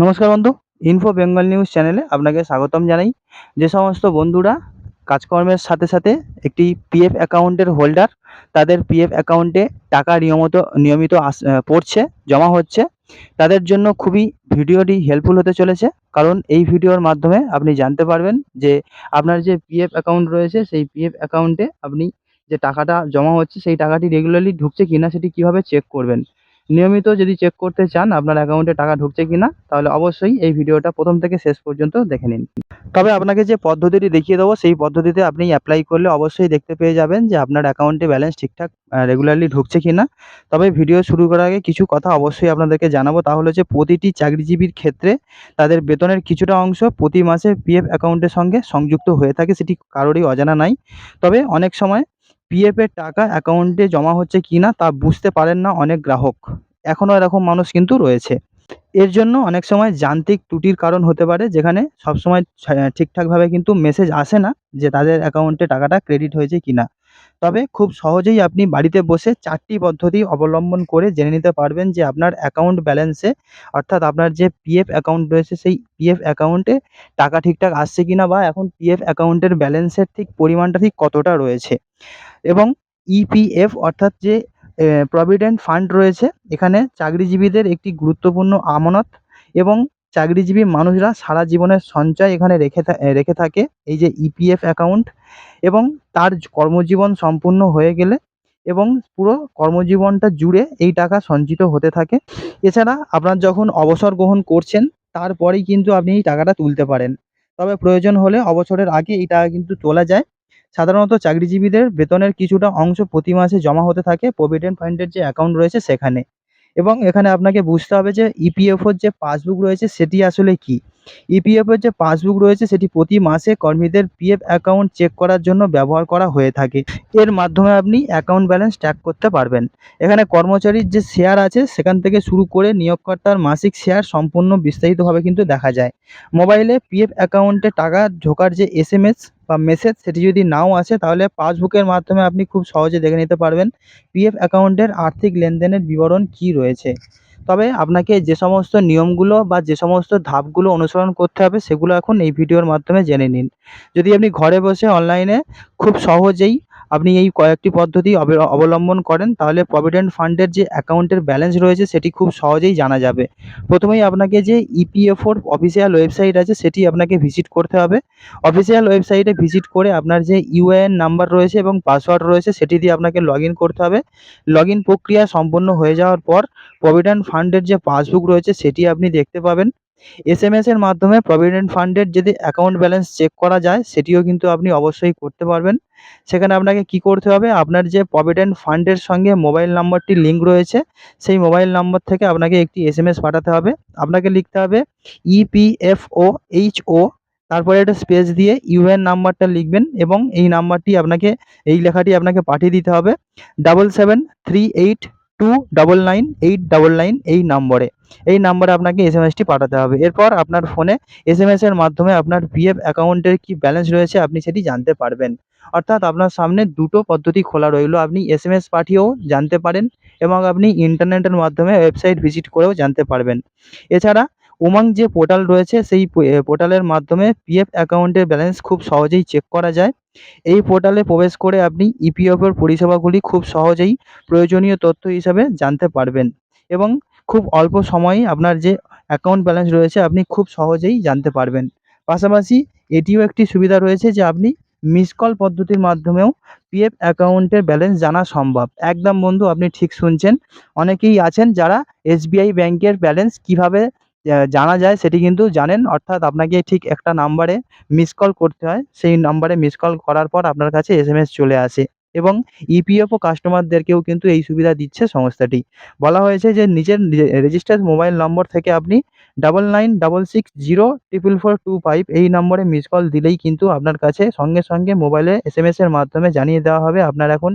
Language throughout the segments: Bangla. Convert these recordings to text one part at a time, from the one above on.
নমস্কার বন্ধু ইনফো বেঙ্গল নিউজ চ্যানেলে আপনাকে স্বাগতম জানাই। যে সমস্ত বন্ধুরা কাজকর্মের সাথে সাথে একটি পিএফ অ্যাকাউন্টের হোল্ডার তাদের পিএফ অ্যাকাউন্টে টাকা নিয়মিত নিয়মিত আস পড়ছে, জমা হচ্ছে, তাদের জন্য খুবই ভিডিওটি হেল্পফুল হতে চলেছে। কারণ এই ভিডিওর মাধ্যমে আপনি জানতে পারবেন যে আপনার যে পিএফ অ্যাকাউন্ট রয়েছে, সেই পিএফ অ্যাকাউন্টে আপনি যে টাকাটা জমা হচ্ছে, সেই টাকাটি রেগুলারলি ঢুকছে কিনা, সেটি কীভাবে চেক করবেন। নিয়মিত যদি চেক করতে চান, আপনার অ্যাকাউন্টে টাকা ঢুকছে কিনা, তাহলে অবশ্যই এই ভিডিওটা প্রথম থেকে শেষ পর্যন্ত দেখে নিন। তবে আপনাকে যে পদ্ধতিটি দেখিয়ে দেবো, সেই পদ্ধতিতে আপনি অ্যাপ্লাই করলে অবশ্যই দেখতে পেয়ে যাবেন যে আপনার অ্যাকাউন্টে ব্যালেন্স ঠিকঠাক রেগুলারলি ঢুকছে কিনা। তবে ভিডিও শুরু করার আগে কিছু কথা অবশ্যই আপনাদেরকে জানাব তাহলে হচ্ছে প্রতিটি চাকরিজীবীর ক্ষেত্রে তাদের বেতনের কিছুটা অংশ প্রতি মাসে পিএফ অ্যাকাউন্টের সঙ্গে সংযুক্ত হয়ে থাকে, সেটি কারোরই অজানা নাই। তবে অনেক সময় পিএফ এর টাকা অ্যাকাউন্টে জমা হচ্ছে কি না তা বুঝতে পারেন না অনেক গ্রাহক। এখনও এরকম মানুষ কিন্তু রয়েছে। এর জন্য অনেক সময় যান্ত্রিক ত্রুটির কারণ হতে পারে, যেখানে সবসময় ঠিকঠাকভাবে কিন্তু মেসেজ আসে না যে তাদের অ্যাকাউন্টে টাকাটা ক্রেডিট হয়েছে কিনা তবে খুব সহজেই আপনি বাড়িতে বসে চারটি পদ্ধতি অবলম্বন করে জেনে নিতে পারবেন যে আপনার অ্যাকাউন্ট ব্যালেন্সে অর্থাৎ আপনার যে পিএফ অ্যাকাউন্ট রয়েছে সেই পিএফ অ্যাকাউন্টে টাকা ঠিকঠাক আসছে কি না বা এখন পিএফ অ্যাকাউন্টের ব্যালেন্সের ঠিক পরিমাণটা ঠিক কতটা রয়েছে। এবং ইপিএফ অর্থাৎ যে প্রভিডেন্ট ফান্ড রয়েছে, এখানে চাকরিজীবীদের একটি গুরুত্বপূর্ণ আমানত এবং চাকরিজীবী মানুষরা সারা জীবনের সঞ্চয় এখানে রেখে রেখে থাকে, এই যে ইপিএফ অ্যাকাউন্ট এবং তার কর্মজীবন সম্পূর্ণ হয়ে গেলে এবং পুরো কর্মজীবনটা জুড়ে এই টাকা সঞ্চিত হতে থাকে। এছাড়া আপনার যখন অবসর গ্রহণ করছেন, তারপরেই কিন্তু আপনি এই টাকাটা তুলতে পারেন। তবে প্রয়োজন হলে অবসরের আগে এই টাকা কিন্তু তোলা যায়। সাধারণত চাকরিজীবীদের বেতনের কিছুটা অংশ প্রতি মাসে জমা হতে থাকে প্রভিডেন্ট ফান্ডের যে অ্যাকাউন্ট রয়েছে সেখানে। এবং এখানে আপনাকে বুঝতে হবে যে ইপিএফওর যে পাসবুক রয়েছে সেটি আসলে কি? ইপিএফওর যে পাসবুক রয়েছে সেটি প্রতি মাসে কর্মীদের পিএফ অ্যাকাউন্ট চেক করার জন্য ব্যবহার করা হয়ে থাকে। এর মাধ্যমে আপনি অ্যাকাউন্ট ব্যালেন্স ট্র্যাক করতে পারবেন। এখানে কর্মচারীর যে শেয়ার আছে সেখান থেকে শুরু করে নিয়োগকর্তার মাসিক শেয়ার সম্পূর্ণ বিস্তারিতভাবে কিন্তু দেখা যায়। মোবাইলে পিএফ অ্যাকাউন্টে টাকা ঢোকার যে এসএমএস বা মেসেজ সেটি যদি নাও আসে, তাহলে পাসবুকের মাধ্যমে আপনি খুব সহজে দেখে নিতে পারবেন পিএফ অ্যাকাউন্টের আর্থিক লেনদেনের বিবরণ কী রয়েছে। তবে আপনাকে যে সমস্ত নিয়মগুলো বা যে সমস্ত ধাপগুলো অনুসরণ করতে হবে, সেগুলো এখন এই ভিডিওর মাধ্যমে জেনে নিন। যদি আপনি ঘরে বসে অনলাইনে খুব সহজেই আপনি এই কয়েকটি পদ্ধতি অব- অবলম্বন করেন, তাহলে প্রভিডেন্ট ফান্ডের যে অ্যাকাউন্টের ব্যালেন্স রয়েছে, সেটি খুব সহজেই জানা যাবে। প্রথমেই আপনাকে যে ইপিএফওর অফিসিয়াল ওয়েবসাইট আছে, সেটি আপনাকে ভিজিট করতে হবে। অফিসিয়াল ওয়েবসাইটে ভিজিট করে আপনার যে ইউএএন নাম্বার রয়েছে এবং পাসওয়ার্ড রয়েছে, সেটি দিয়ে আপনাকে লগ করতে হবে। লগ প্রক্রিয়া সম্পন্ন হয়ে যাওয়ার পর প্রভিডেন্ট ফান্ডের যে পাসবুক রয়েছে, সেটি আপনি দেখতে পাবেন। এসএমএস এর মাধ্যমে প্রভিডেন্ট ফান্ডের যদি অ্যাকাউন্ট ব্যালেন্স চেক করা যায়, সেটিও কিন্তু আপনি অবশ্যই করতে পারবেন। সেখানে আপনাকে কি করতে হবে? আপনার যে প্রভিডেন্ট ফান্ডের সঙ্গে মোবাইল নাম্বারটি লিঙ্ক রয়েছে, সেই মোবাইল নম্বর থেকে আপনাকে একটি এসএমএস পাঠাতে হবে। আপনাকে লিখতে হবে E ইপিএফও এইচও তারপরে একটা স্পেস দিয়ে ইউএন নাম্বারটা লিখবেন এবং এই নাম্বারটি আপনাকে, এই লেখাটি আপনাকে পাঠিয়ে দিতে হবে। Double seven three eight two double nine eight double nine এই নম্বরে। এই নম্বরে আপনাকে এসএমএসটি পাঠাতে হবে। এরপর আপনার ফোনে এসএমএস এর মাধ্যমে আপনার পিএফ অ্যাকাউন্টের কি ব্যালেন্স রয়েছে আপনি সেটি জানতে পারবেন। অর্থাৎ আপনার সামনে দুটো পদ্ধতি খোলা রইল। আপনি এসএমএস পাঠিয়েও জানতে পারেন এবং আপনি ইন্টারনেটের মাধ্যমে ওয়েবসাইট ভিজিট করেও জানতে পারবেন। এছাড়া উমাং যে পোর্টাল রয়েছে, সেই পোর্টালের মাধ্যমে পিএফ অ্যাকাউন্টের ব্যালেন্স খুব সহজেই চেক করা যায়। এই পোর্টালে প্রবেশ করে আপনি ইপিএফওর পরিষেবাগুলি খুব সহজেই প্রয়োজনীয় তথ্য হিসাবে জানতে পারবেন এবং খুব অল্প সময়েই আপনার যে অ্যাকাউন্ট ব্যালেন্স রয়েছে আপনি খুব সহজেই জানতে পারবেন। পাশাপাশি এটিও একটি সুবিধা রয়েছে যে আপনি মিস কল পদ্ধতির মাধ্যমেও পিএফ অ্যাকাউন্টের ব্যালেন্স জানা সম্ভব। একদম বন্ধু, আপনি ঠিক শুনছেন। অনেকেই আছেন যারা এসবিআই ব্যাংকের ব্যালেন্স কীভাবে জানা যায় সেটি কিন্তু জানেন। অর্থাৎ আপনাকে ঠিক একটা নাম্বারে মিস কল করতে হয়। সেই নাম্বারে মিস কল করার পর আপনার কাছে এসএমএস চলে আসে এবং ইপিএফও কাস্টমারদেরকেও কিন্তু এই সুবিধা দিচ্ছে সংস্থাটি। বলা হয়েছে যে নিজের রেজিস্টার্ড মোবাইল নম্বর থেকে আপনি double nine double six zero triple four two five এই নম্বরে মিস কল দিলেই কিন্তু আপনার কাছে সঙ্গে সঙ্গে মোবাইলে এসএমএস এর মাধ্যমে জানিয়ে দেওয়া হবে আপনার এখন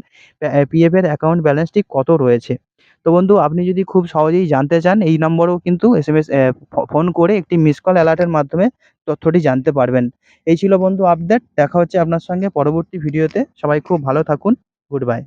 পিএফ এর অ্যাকাউন্ট ব্যালেন্সটি কত রয়েছে। তো বন্ধু, আপনি যদি খুব সহজেই জানতে চান, এই নম্বরেও কিন্তু এস এম এস ফোন করে একটি মিস কল অ্যালার্টের মাধ্যমে তথ্যটি জানতে পারবেন। এই ছিল বন্ধু আপডেট দেখা হচ্ছে আপনার সঙ্গে পরবর্তী ভিডিওতে সবাই খুব ভালো থাকুন গুড বাই